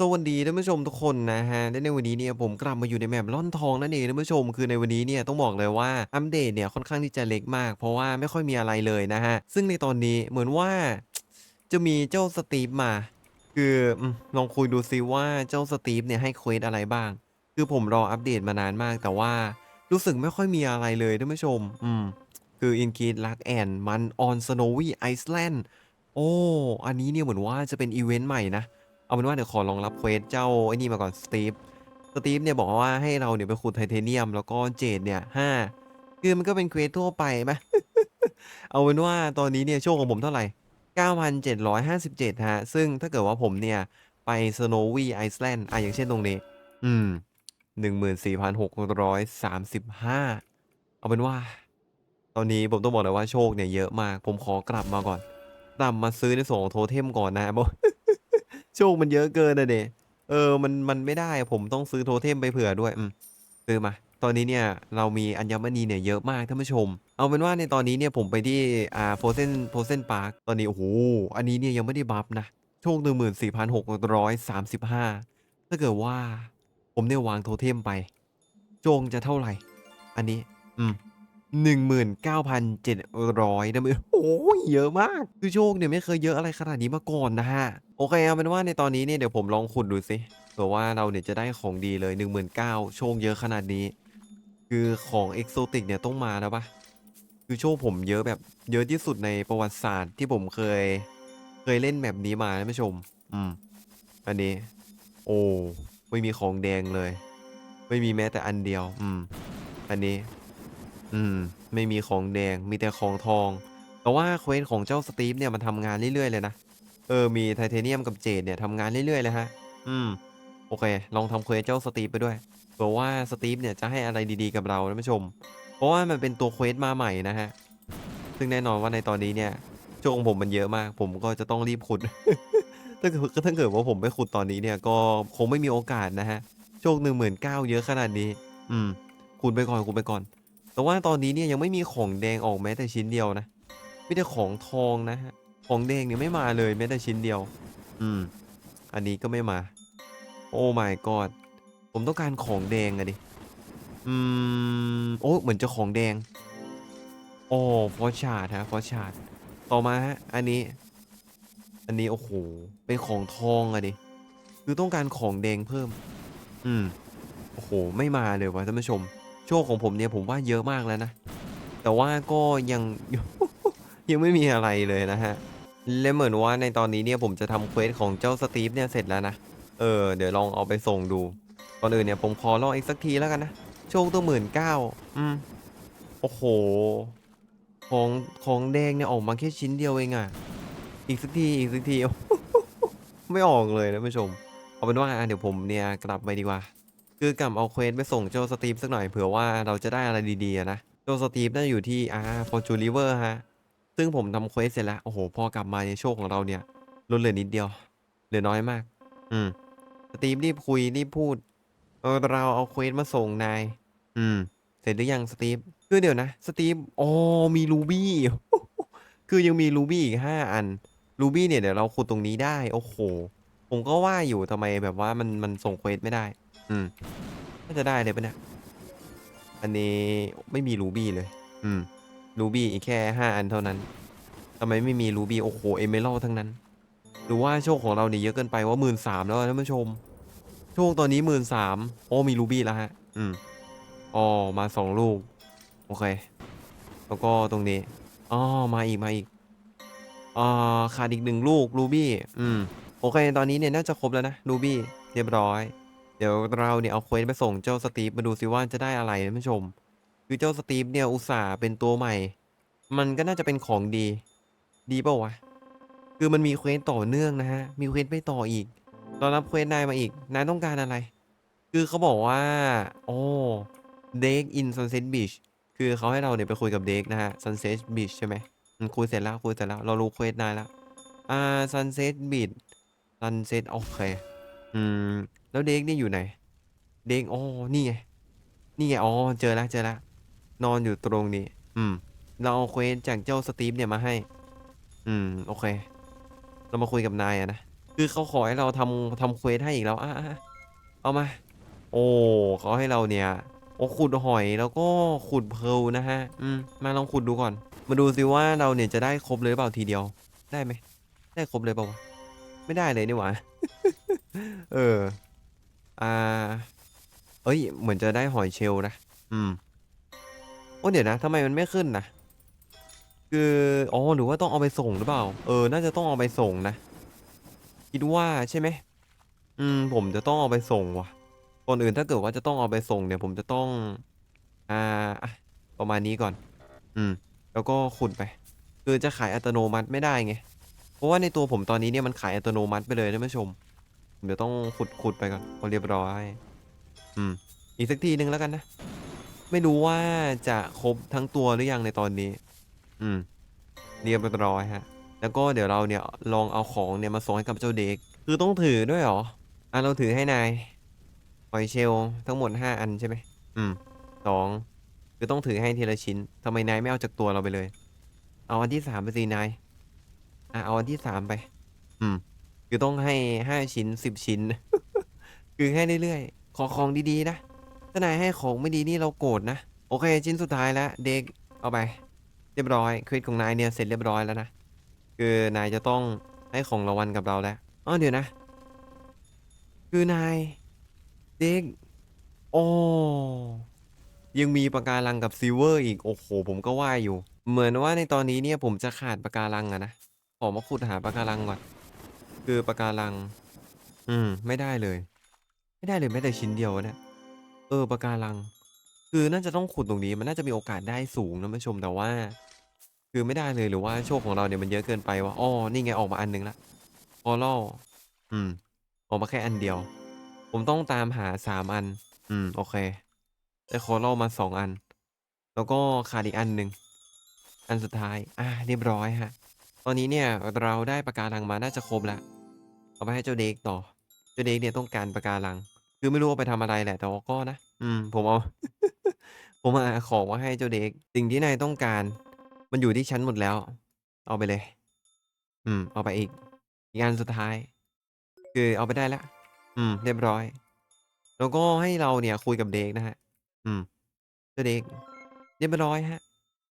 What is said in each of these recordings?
สวัสดีท่านผู้ชมทุกคนนะฮะและในวันนี้เนี่ยผมกลับมาอยู่ในแมปล่อนทองนั่นเองท่านผู้ชม คือในวันนี้เนี่ยต้องบอกเลยว่าอัปเดตเนี่ยค่อนข้างที่จะเล็กมาก เพราะว่าไม่ค่อยมีอะไรเลยนะฮะ ซึ่งในตอนนี้เหมือนว่าจะมีเจ้าสตีฟมา คือลองคุยดูซิว่าเจ้าสตีฟเนี่ยให้เควสอะไรบ้าง คือผมรออัปเดตมานานมาก แต่ว่ารู้สึกไม่ค่อยมีอะไรเลยท่านผู้ชม อืม คืออินกีดลักแอนมันออนสโนวี่ไอซ์แลนด์โอ้อันนี้เนี่ยเหมือนว่าจะเป็นอีเวนต์ใหม่นะ เอาเป็นว่าเดี๋ยวขอลองรับเควสเจ้าไอ้นี่มาก่อนสตีฟสตีฟเนี่ยบอกว่าให้เราเนี่ยไปขุดไทเทเนียมแล้วก็เจดเนี่ยห้าคือมันก็เป็นเควสทั่วไปไหมเอาเป็นว่าตอนนี้เนี่ยโชคของผมเท่าไหร่ 9,757 ฮะ ซึ่งถ้าเกิดว่าผมเนี่ย ไป Snowy Iceland อะอย่างเช่นตรงนี้ อืม 14,635 เอาเป็นว่า ตอนนี้ผมต้องบอกเลยว่าโชคเนี่ยเยอะมาก ผมขอกลับมาก่อนกลับมาซื้อในส่วนของโทเทมก่อนนะบอก โชคมันเยอะเกินนะเดเออมันมันไม่ได้ผมต้องซื้อโทเทมไปเผื่อด้วยอืมซื้อมา ตอนนี้เนี่ยเรามีอัญมณีเนี่ยเยอะมากท่านผู้ชม เอาเป็นว่าในตอนนี้เนี่ยผมไปที่อ่าโฟเซนโฟเซนพาร์คตอนนี้โอ้โหอันนี้เนี่ยยังไม่ได้บัฟนะโชคหนึ่งหมื่นสี่พันหกร้อยสามสิบห้าถ้าเกิดว่า ผมเนี่ยวางโทเทมไป โจงจะเท่าไหร่ อันนี้ อืม หนึ่งหมื่นเก้าพันเจ็ดร้อยนะมึงโอ้ยเยอะมาก คือโชคเนี่ยไม่เคยเยอะอะไรขนาดนี้มาก่อนนะฮะ โอเคเอาเป็นว่าในตอนนี้เนี่ยเดี๋ยวผมลองขุดดูสิเผื่อว่าเราเนี่ยจะได้ของดีเลย 1 9 0 0 0โชคเยอะขนาดนี้ คือของเอกโซติกเนี่ยต้องมาแล้วปะคือโชคผมเยอะแบบเยอะที่สุดในประวัติศาสตร์ที่ผมเคย เคยเล่นแบบนี้มาท่านผู้ชม อืม อันนี้ โอ้ไม่มีของแดงเลย ไม่มีแม้แต่อันเดียว อืม อันนี้ อืม ไม่มีของแดงมีแต่ของทอง แต่ว่าเควสของเจ้าสตีฟเนี่ยมันทำงานเรื่อยๆเลยนะ เออ มีไทเทเนียมกับเจดเนี่ยทำงานเรื่อยๆเลยฮะ อืม โอเค ลองทำเควสเจ้าสตีฟไปด้วยเผื่อว่าสตีฟเนี่ยจะให้อะไรดีๆกับเราท่านผู้ชม เพราะว่ามันเป็นตัวเควสมาใหม่นะฮะ ซึ่งแน่นอนว่าในตอนนี้เนี่ยโชคของผมมันเยอะมาก ผมก็จะต้องรีบขุด ถ้าเกิดถ้าเกิดว่าผมไม่ขุดตอนนี้เนี่ยก็คงไม่มีโอกาสนะฮะ โชคหนึ่งหมื่นเก้าเยอะขนาดนี้ อืม ขุดไปก่อนขุดไปก่อน แต่ว่าตอนนี้เนี่ยยังไม่มีของแดงออกแม้แต่ชิ้นเดียวนะมีแต่ของทองนะฮะของแดงเนี่ยไม่มาเลยแม้แต่ชิ้นเดียว อืม อันนี้ก็ไม่มา โอ้ my god ผมต้องการของแดงอะดิ อืม โอ้ เหมือนจะของแดง โอ้ฟอชาร์ดฮะฟอชาร์ดต่อมาฮะ อันนี้ อันนี้โอ้โห เป็นของทองอะดิ คือต้องการของแดงเพิ่ม อืม โอ้โห ไม่มาเลยวะท่านผู้ชม โชคของผมเนี่ยผมว่าเยอะมากแล้วนะ แต่ว่าก็ยัง ยังไม่มีอะไรเลยนะฮะ และเหมือนว่าในตอนนี้เนี่ยผมจะทำเควสของเจ้าสตีฟเนี่ยเสร็จแล้วนะ เออ เดี๋ยวลองเอาไปส่งดู ก่อนอื่นเนี่ยผมขอลองอีกสักทีแล้วกันนะ โชคตัวหมื่นเก้าอืม โอ้โห ของของแดงเนี่ยออกมาแค่ชิ้นเดียวเองอะอีกสักทีอีกสักที ไม่ออกเลยนะผู้ชม เอาเป็นว่าเดี๋ยวผมเนี่ยกลับไปดีกว่า คือกลับเอาเควสไปส่งเจ้าสตีฟสักหน่อยเผื่อว่าเราจะได้อะไรดีๆนะเจ้าสตีฟน่าอยู่ที่อ่าฟอร์จูริเวอร์ฮะ ซึ่งผมทำเควสเสร็จแล้ว โอ้โห พอกลับมาในโชคของเราเนี่ยลดเหลือนิดเดียว เหลือน้อยมาก อืม สตีฟรีบคุยรีบพูดเออเราเอาเควสมาส่งนาย อืม เสร็จหรือยังสตีฟคือเดี๋ยวนะ สตีฟอ๋อมีรูบี้คือยังมีรูบี้อีกห้าอันรูบี้เนี่ยเดี๋ยวเราขุดตรงนี้ได้ โอ้โห ผมก็ว่าอยู่ทำไมแบบว่ามันมันส่งเควสไม่ได้ อืม น่าจะได้เลยปะเนี่ย อันนี้ไม่มีรูบี้เลย อืม รูบี้อีกแค่ห้าอันเท่านั้น ทำไมไม่มีรูบี้ โอ้โห เอเมอรัลทั้งนั้น หรือว่าโชคของเราเนี่ยเยอะเกินไปว่าหมื่นสามแล้วอะท่านผู้ชม โชคตอนนี้หมื่นสาม โอ้ มีรูบี้แล้วฮะ อืม อ๋อ มาสองลูก โอเค แล้วก็ตรงนี้ อ๋อ มาอีก มาอีก อ่า ขาดอีกหนึ่งลูกรูบี้ อืม โอเค ตอนนี้เนี่ยน่าจะครบแล้วนะรูบี้ เรียบร้อยเดี๋ยวเราเนี่ยเอาเควสไปส่งเจ้าสตีฟมาดูซิว่าจะได้อะไรนะท่านผู้ชม คือเจ้าสตีฟเนี่ยอุตส่าห์เป็นตัวใหม่ มันก็น่าจะเป็นของดี ดีเปล่าวะ คือมันมีเควสต่อเนื่องนะฮะ มีเควสไปต่ออีกเรารับเควสนายมาอีก นายต้องการอะไร คือเขาบอกว่า โอ้เด็กอินซันเซ็ตบีชคือเขาให้เราเนี่ยไปคุยกับเด็กนะฮะซันเซ็ตบีชใช่ไหมอืมคุยเสร็จแล้วคุยเสร็จแล้ว เรารู้เควสนายแล้ว อ่าซันเซ็ตบีชซันเซ็ตโอเค อืม แล้วเด็กนี่อยู่ไหน เด็กอ๋อนี่ไง นี่ไง อ๋อ เจอแล้วเจอแล้ว นอนอยู่ตรงนี้ อืม เราเอาเควสจากเจ้าสตีฟเนี่ยมาให้ อืม โอเค เรามาคุยกับนายอะนะ คือเขาขอให้เราทำทำเควสให้อีกแล้ว อะอะเอามา โอ้เขาให้เราเนี่ย โอ้ขุดหอยแล้วก็ขุดเพลนะฮะ อืม มาลองขุดดูก่อน มาดูสิว่าเราเนี่ยจะได้ครบเลยหรือเปล่าทีเดียว ได้ไหม ได้ครบเลยเปล่าวะ ไม่ได้เลยนี่หว่า เออ อ่า เอ้ย เหมือนจะได้หอยเชลล์นะ อืม โอ้เดี๋ยวนะทำไมมันไม่ขึ้นนะ คือ อ๋อ หรือว่าต้องเอาไปส่งหรือเปล่า เออ น่าจะต้องเอาไปส่งนะ คิดว่าใช่ไหม อืม ผมจะต้องเอาไปส่งว่ะ ก่อนอื่นถ้าเกิดว่าจะต้องเอาไปส่งเนี่ย ผมจะต้อง อ่าอะประมาณนี้ก่อน อืม แล้วก็ขุดไป คือจะขายอัตโนมัติไม่ได้ไง เพราะว่าในตัวผมตอนนี้เนี่ยมันขายอัตโนมัติไปเลยท่านผู้ชม ผมจะต้องขุดขุดไปก่อนพอเรียบร้อย อืม อีกสักทีหนึ่งแล้วกันนะ ไม่รู้ว่าจะครบทั้งตัวหรือยังในตอนนี้ อืม เรียบร้อยฮะ แล้วก็เดี๋ยวเราเนี่ยลองเอาของเนี่ยมาส่งให้กับเจ้าเด็ก คือต้องถือด้วยเหรอ อะเราถือให้นายหอยเชลทั้งหมดห้าอันใช่ไหม อืมสองคือต้องถือให้ทีละชิ้นทำไมนายไม่เอาจากตัวเราไปเลย เอาอันที่สามไปสินาย อะเอาอันที่สามไป อืม คือต้องให้ห้าชิ้นสิบชิ้น คือให้เรื่อยๆ ขอของดีๆนะ ถ้านายให้ของไม่ดีนี่เราโกรธนะ โอเค ชิ้นสุดท้ายแล้ว เด็กเอาไป เรียบร้อยควิดของนายเนี่ยเสร็จเรียบร้อยแล้วนะ คือนายจะต้องให้ของรางวัลกับเราแล้วอ๋อเดี๋ยวนะ คือนาย เด็กโอ้ยังมีปะการังกับซิเวอร์อีก โอ้โห ผมก็ว่าอยู่ เหมือนว่าในตอนนี้เนี่ยผมจะขาดปะการังอะนะ ขอมาขุดหาปะการังก่อน คือปะการัง อืม ไม่ได้เลย ไม่ได้เลยแม้แต่ชิ้นเดียวอะเนี่ยเออปะการัง คือน่าจะต้องขุดตรงนี้ มันน่าจะมีโอกาสได้สูงนะผู้ชมแต่ว่า คือไม่ได้เลยหรือว่าโชคของเราเนี่ยมันเยอะเกินไปวะอ๋อนี่ไงออกมาอันหนึงละพอล่ออืม ออกมาแค่อันเดียว ผมต้องตามหาสามอัน อืม โอเคได้คอล่อมาสองอัน แล้วก็ขาดอีกอันหนึ่งอันสุดท้าย อ่าเรียบร้อยฮะ ตอนนี้เนี่ยเราได้ปะการังมาน่าจะครบแล้ว เอาไปให้เจ้าเด็กต่อ เจ้าเด็กเนี่ยต้องการปะการัง คือไม่รู้ว่าไปทำอะไรแหละ แต่ว่าก็นะ อืม ผมเอา ผมเอาของมาให้เจ้าเด็ก สิ่งที่นายต้องการ มันอยู่ที่ฉันหมดแล้ว เอาไปเลย อืม เอาไปอีก อีกอันสุดท้าย คือเอาไปได้แล้วอืม เรียบร้อย แล้วก็ให้เราเนี่ยคุยกับเด็กนะฮะ อืม เจ้าเด็ก เรียบร้อยฮะ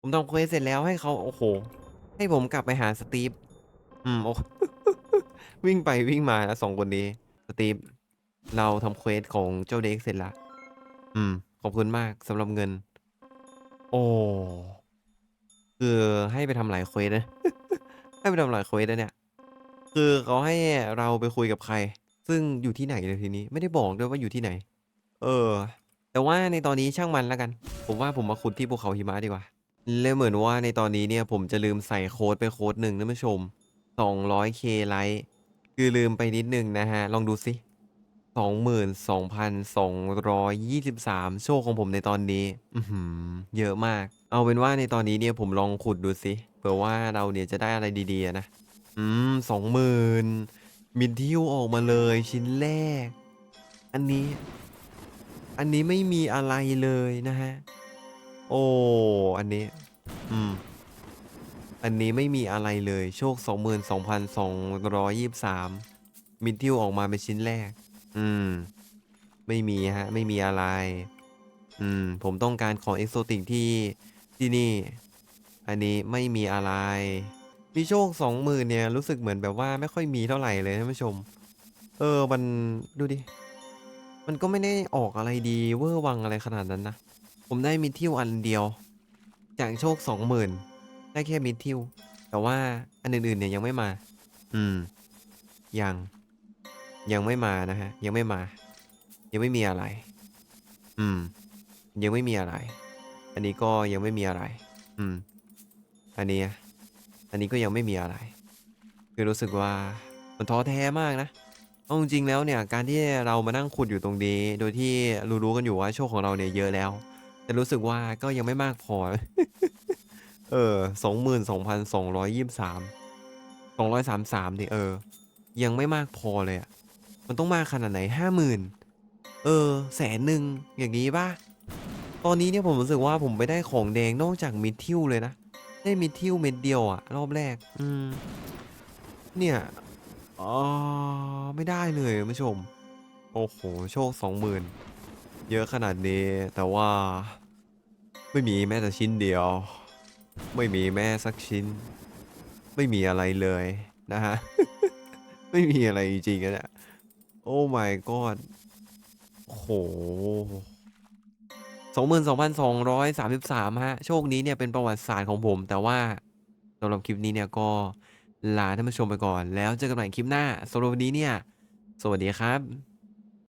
ผมทำเควสเสร็จแล้วให้เขาโอ้โห ให้ผมกลับไปหาสตีฟ อืม โอ้ วิ่งไปวิ่งมานะสองคนนี้ สตีฟ เราทำเควสของเจ้าเด็กเสร็จละ อืม ขอบคุณมากสำหรับเงิน โอ้คือให้ไปทำหลายเควสนะ ให้ไปทำหลายเควสนะเนี่ย คือเขาให้เราไปคุยกับใคร ซึ่งอยู่ที่ไหนเลยทีนี้ ไม่ได้บอกด้วยว่าอยู่ที่ไหน เออ แต่ว่าในตอนนี้ช่างมันแล้วกัน ผมว่าผมมาขุดที่ภูเขาหิมะดีกว่า และเหมือนว่าในตอนนี้เนี่ยผมจะลืมใส่โค้ดไปโค้ดหนึ่งนะผู้ชม 200k ไลค์ คือลืมไปนิดนึงนะฮะ ลองดูสิ22,223 โชคของผมในตอนนี้ อืเยอะมาก เอาเป็นว่าในตอนนี้เนี่ยผมลองขุดดูสิเผื่อว่าเราเนี่ยจะได้อะไรดีๆนะ อืมสองหมื่นมินทิวออกมาเลยชิ้นแรก อันนี้ อันนี้ไม่มีอะไรเลยนะฮะ โอ้ อันนี้ อืม อันนี้ไม่มีอะไรเลย โชค 22,223 มินทิวออกมาเป็นชิ้นแรก อืม ไม่มีฮะ ไม่มีอะไร อืม ผมต้องการของเอกโซติกที่ที่นี่ อันนี้ไม่มีอะไร มีโชคสองหมื่นเนี่ย รู้สึกเหมือนแบบว่าไม่ค่อยมีเท่าไหร่เลยท่านผู้ชม เออ มันดูดิ มันก็ไม่ได้ออกอะไรดีเวอร์วังอะไรขนาดนั้นนะ ผมได้มิทิวอันเดียว จากโชคสองหมื่น ได้แค่มิดทิว แต่ว่าอันอื่นๆเนี่ยยังไม่มา อืม ยัง ยังไม่มานะฮะ ยังไม่มา ยังไม่มีอะไร อืม ยังไม่มีอะไร อันนี้ก็ยังไม่มีอะไร อืม อันนี้ อันนี้ก็ยังไม่มีอะไร คือรู้สึกว่ามันท้อแท้มากนะเอาจริงๆแล้วเนี่ยการที่เรามานั่งขุดอยู่ตรงนี้ โดยที่รู้ๆกันอยู่ว่าโชคของเราเนี่ยเยอะแล้ว แต่รู้สึกว่าก็ยังไม่มากพอ เออสองหมื่นสองพันสองร้อยยี่สิบสามสองร้อยสามสามนี่เออ ยังไม่มากพอเลยอะมันต้องมากขนาดไหนห้าหมื่นเออแสนหนึ่งอย่างนี้ป่ะ ตอนนี้เนี่ยผมรู้สึกว่าผมไปได้ของแดงนอกจากมิทิวเลยนะ ได้มิทิวเม็ดเดียวอะรอบแรก อืม เนี่ยอ๋อไม่ได้เลยผู้ชม โอ้โห โชคสองหมื่นเยอะขนาดนี้แต่ว่า ไม่มีแม้แต่ชิ้นเดียว ไม่มีแม้สักชิ้น ไม่มีอะไรเลยนะฮะ ไม่มีอะไรจริงๆอะเนี่ยโอ้ my god โอ้โหสองหมื่นสองพันสองร้อยสามสิบสามฮะ โชคนี้เนี่ยเป็นประวัติศาสตร์ของผม แต่ว่าสำหรับคลิปนี้เนี่ยก็ลาท่านผู้ชมไปก่อน แล้วเจอกันใหม่คลิปหน้าสำหรับวันนี้เนี่ย สวัสดีครับ